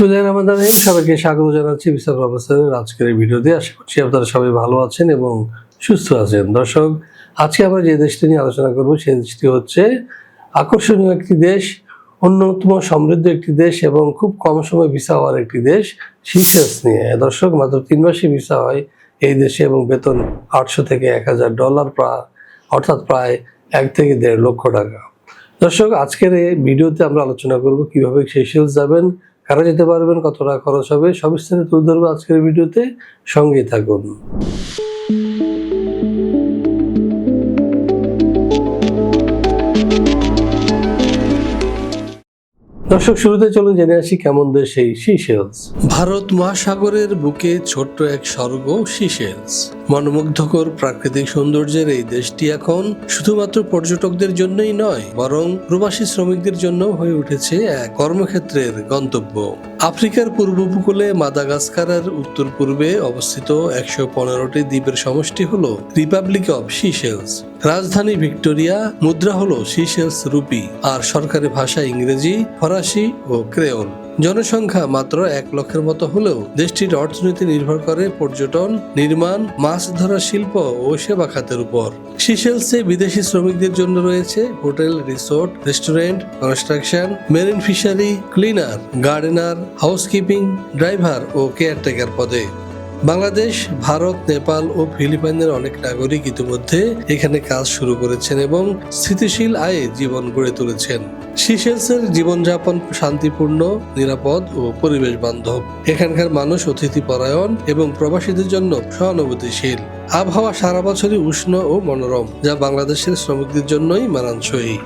রহমান রহিম সবাইকে স্বাগত জানাচ্ছি বিশাল প্রফেসরের আজকের এই ভিডিওতে। আশা করছি আপনারা সবাই ভালো আছেন এবং সুস্থ আছেন। দর্শক, আজকে আমরা যে দেশটি নিয়ে আলোচনা করব, সেই দেশটি হচ্ছে আকর্ষণীয় একটি দেশ, অন্যতম সমৃদ্ধ একটি দেশ এবং খুব কম সময় ভিসা হওয়ার একটি দেশ, সিসেলস নিয়ে। দর্শক, মাত্র তিন মাসে ভিসা হয় এই দেশে এবং বেতন আটশো থেকে এক হাজার ডলার প্রায় অর্থাৎ প্রায় এক থেকে দেড় লক্ষ টাকা। দর্শক, আজকের এই ভিডিওতে আমরা আলোচনা করব কীভাবে সেশেলস যাবেন কারা যেতে পারবেন কতটা খরচ হবে সবিস্তারিত তুলে ধরবো আজকের ভিডিওতে। সঙ্গেই থাকুন। দর্শক, শুরুতে চলুন জেনে আসি কেমন দেশ এই সিশেলস ভারত মহাসাগরের বুকে ছোট্ট এক স্বর্গ সিশেলস মনোমুগ্ধকর প্রাকৃতিক সৌন্দর্যের এই দেশটি এখন শুধুমাত্র পর্যটকদের জন্যই নয়, বরং প্রবাসী শ্রমিকদের জন্য হয়ে উঠেছে এক কর্মক্ষেত্রের গন্তব্য। আফ্রিকার পূর্ব উপকূলে মাদাগাস্কারের উত্তর পূর্বে অবস্থিত একশো পনেরোটি দ্বীপের সমষ্টি হল রিপাবলিক অব সিশেলস রাজধানী ভিক্টোরিয়া মুদ্রা হল সিশেলস রুপি, আর সরকারি ভাষা ইংরেজি, ফরাসি ও ক্রেওল। জনসংখ্যা মাত্র এক লক্ষের মতো হলেও দেশটির অর্থনীতি নির্ভর করে পর্যটন, নির্মাণ, মাছ ধরা শিল্প ও সেবা খাতের উপর। সিশেলসে বিদেশি শ্রমিকদের জন্য রয়েছে hotel, resort, restaurant, construction, marine fishery, cleaner, gardener, housekeeping, driver ও কেয়ারটেকার পদে। বাংলাদেশ, ভারত, নেপাল ও ফিলিপাইনের অনেক নাগরিক ইতিমধ্যে এখানে কাজ শুরু করেছেন এবং স্থিতিশীল আয়ে জীবন গড়ে তুলেছেন। সিশেলসের জীবনযাপন শান্তিপূর্ণ, নিরাপদ ও পরিবেশ বান্ধব। এখানকার মানুষ অতিথি পরায়ণ এবং প্রবাসীদের জন্য সহানুভূতিশীল। আবহাওয়া সারা বছরই উষ্ণ ও মনোরম, যা বাংলাদেশের শ্রমিকদের জন্যই মানানসই।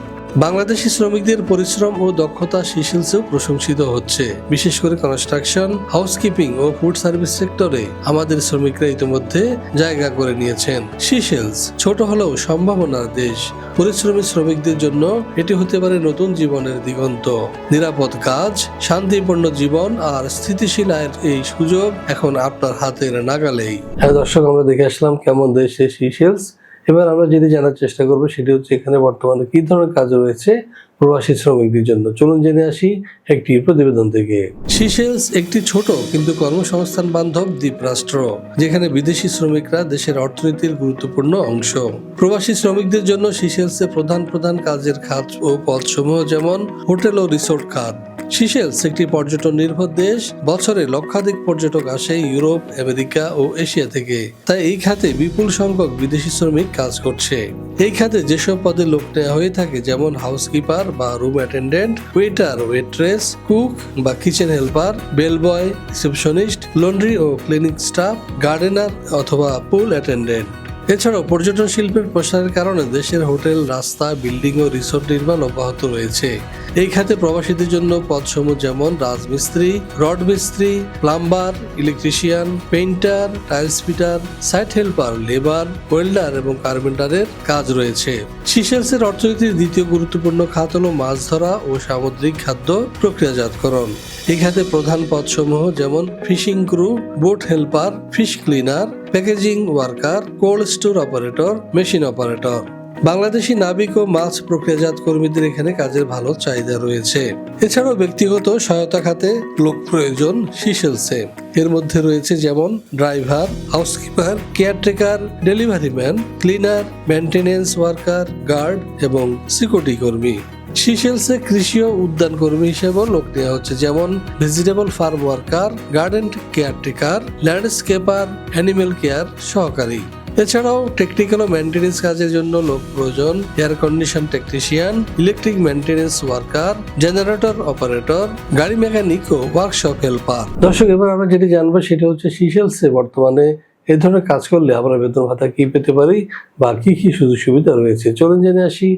বাংলাদেশি শ্রমিকদের পরিশ্রম ও দক্ষতা সিশেলসেও প্রশংসিত হচ্ছে। বিশেষ করে কনস্ট্রাকশন, হাউসকিপিং ও ফুড সার্ভিস সেক্টরে আমাদের শ্রমিকরা ইতিমধ্যে জায়গা করে নিয়েছেন। সিশেলস ছোট হলেও সম্ভাবনার দেশ। পরিশ্রমী শ্রমিকদের জন্য এটি হতে পারে নতুন জীবনের দিগন্ত। নিরাপদ কাজ, শান্তিপূর্ণ জীবন আর স্থিতিশীল আয়ের এই সুযোগ এখন আপনার হাতের নাগালেই। হ্যাঁ দর্শক, আমরা দেখে আসলাম কেমন দেশ এই সিশেলস এবার আমরা যেটি জানার চেষ্টা করব সেটি হচ্ছে এখানে বর্তমানে কি ধরনের কাজ রয়েছে প্রবাসী শ্রমিকদের জন্য? চলুন জেনে আসি একটি প্রতিবেদন থেকে। সিশেলস একটি ছোট কিন্তু কর্মসংস্থান বান্ধব দ্বীপ রাষ্ট্র যেখানে বিদেশি শ্রমিকরা দেশের অর্থনীতির গুরুত্বপূর্ণ অংশ। প্রবাসী শ্রমিকদের জন্য সিশেলসে প্রধান প্রধান কাজের খাত ও পদসমূহ যেমন হোটেল ও রিসোর্ট খাত। সিশেলস একটি পর্যটন নির্ভর দেশ। বছরে লক্ষাধিক পর্যটক আসে ইউরোপ, আমেরিকা ও এশিয়া থেকে। তাই এই খাতে বিপুল সংখ্যক বিদেশি শ্রমিক কাজ করছে। এই খাতে যেসব পদে লোক নেওয়া হয়ে থাকে, যেমন হাউসকিপার বা room attendant waiter waitress cook বা kitchen helper bell boy receptionist laundry ও ক্লিনিক স্টাফ গার্ডেনার অথবা পুল অ্যাটেন্ডেন্ট এছাড়াও পর্যটন শিল্পের প্রসারের কারণে দেশের হোটেল, রাস্তা, বিল্ডিং ও রিসোর্ট নির্মাণ অব্যাহত রয়েছে। এই খাতে প্রবাসীদের জন্য পদসমূহ যেমন রাজমিস্ত্রি, রড মিস্ত্রি, plumber, electrician, painter, tiles fitter, site helper, labour, welder এবং কার্পেন্টারের কাজ রয়েছে। সিশেলসের অর্থনীতির দ্বিতীয় গুরুত্বপূর্ণ খাত হল মাছ ধরা ও সামুদ্রিক খাদ্য প্রক্রিয়াজাতকরণ। এই খাতে প্রধান পদসমূহ যেমন fishing crew, boat helper, fish cleaner packaging worker, cold store operator, machine operator. Bangladeshi নাবিক ও মাছ প্রক্রিয়াজাত কর্মীদের এখানে কাজের ভালো চাহিদা রয়েছে। এছাড়াও ব্যক্তিগত সহায়তা খাতে লোক প্রয়োজন সিশেলসে এর মধ্যে রয়েছে যেমন driver, housekeeper, caretaker, delivery man, cleaner maintenance worker, guard এবং সিকিউরিটি কর্মী। সিশেলসে কৃষি ও উদ্যান কর্মী হিসেবেও লোক নেওয়া হচ্ছে, যেমন vegetable farm worker garden caretaker landscaper animal care সহকারী। এছাড়াও টেকনিক্যাল ও মেনটেন্যান্স কাজের জন্য লোক প্রয়োজন air condition technician electric maintenance worker generator operator গাড়ি মেকানিক ও ওয়ার্কশপ হেল্পার দর্শক, এবার আমরা যেটি জানব সেটা হচ্ছে সিশেলসে বর্তমানে এই ধরনের কাজ করলে আমরা বেতন ভাতা কি পেতে পারি বা কি কি সুযোগ সুবিধা রয়েছে? চলুন জেনে আসি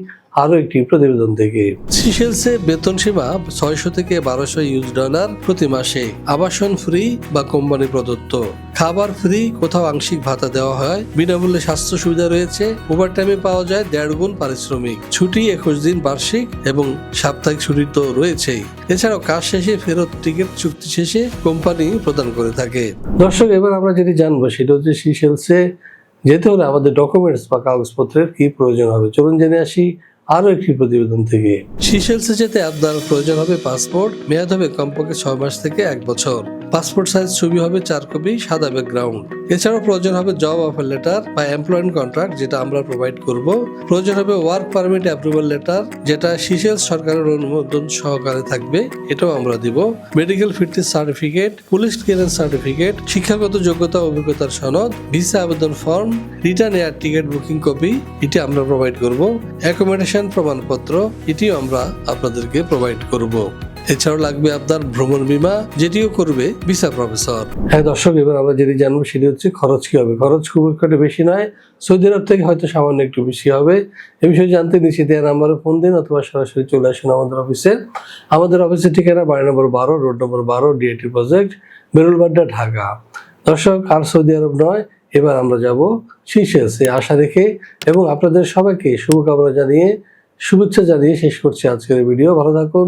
আরও একটি প্রতিবেদন থেকে। সিশেলসে বেতন সীমা ছয়শো থেকে বারোশো ইউজ ডলার প্রতি মাসে। আবাসন ফ্রি বা কোম্পানি প্রদত্ত। খাবার ফ্রি কোথাও আংশিক ভাতা দেওয়া হয়। বিনামূল্যে স্বাস্থ্য সুবিধা রয়েছে। ওভার টাইমে পাওয়া যায় দেড় গুণ পারিশ্রমিক। ছুটি একুশ দিন বার্ষিক এবং সাপ্তাহিক ছুটি তো রয়েছেই। এছাড়াও কাজ শেষে ফেরত টিকিট চুক্তি শেষে কোম্পানি প্রদান করে থাকে। দর্শক এবার আমরা যেটি জানব সেটা হচ্ছে সিশেলসে যেতে হলে আমাদের ডকুমেন্টস বা কাগজপত্রের কি প্রয়োজন হবে? চলুন জেনে আসি আরও একটি প্রতিবেদন থেকে। সিশেলসে যেতে আপনার প্রয়োজন হবে পাসপোর্ট, মেয়াদ হবে কমপক্ষে ছয় মাস থেকে এক বছর। পাসপোর্ট সাইজ ছবি হবে চার কপি, সাদা ব্যাকগ্রাউন্ড এছাড়াও প্রয়োজন হবে জব অফার লেটার বা এমপ্লয়মেন্ট কন্ট্রাক্ট যেটা আমরা প্রোভাইড করব। প্রয়োজন হবে ওয়ার্ক পারমিট অ্যাপ্রুভাল লেটার যেটা সিশেলস সরকারের অনুমোদন সহকারে থাকবে, এটাও আমরা দিব। Medical fitness certificate police clearance certificate শিক্ষাগত যোগ্যতা, অভিজ্ঞতার সনদ ভিসা আবেদন form return air ticket booking copy এটি আমরা প্রোভাইড করব। অ্যাকোমোডেশন প্রমাণপত্র, এটিও আমরা আপনাদেরকে প্রোভাইড করব। এছাড়াও লাগবে আপনার ভ্রমণ বীমা, যেটিও করবে ভিসা প্রফেসর। হ্যাঁ দর্শক, এবার আমরা যেটি জানব সেটি হচ্ছে খরচ কি হবে? খরচ খুব একটা বেশি নয়। সৌদি আরব থেকে হয়তো সামান্য একটু বেশি হবে। এ বিষয়ে জানতে নিচে দেওয়া নাম্বারে ফোন দিন অথবা সরাসরি চলে আসুন আমাদের অফিসে। আমাদের অফিসের ঠিকানা বাড়ি নম্বর বারো, রোড নম্বর বারো ডিএটি প্রজেক্ট বেরুলবাড্ডা ঢাকা। দর্শক, আর সৌদি আরব নয়, এবার আমরা যাব শীর্ষে আশা রেখে এবং আপনাদের সবাইকে শুভকামনা জানিয়ে, শুভেচ্ছা জানিয়ে শেষ করছি আজকের ভিডিও। ভালো থাকুন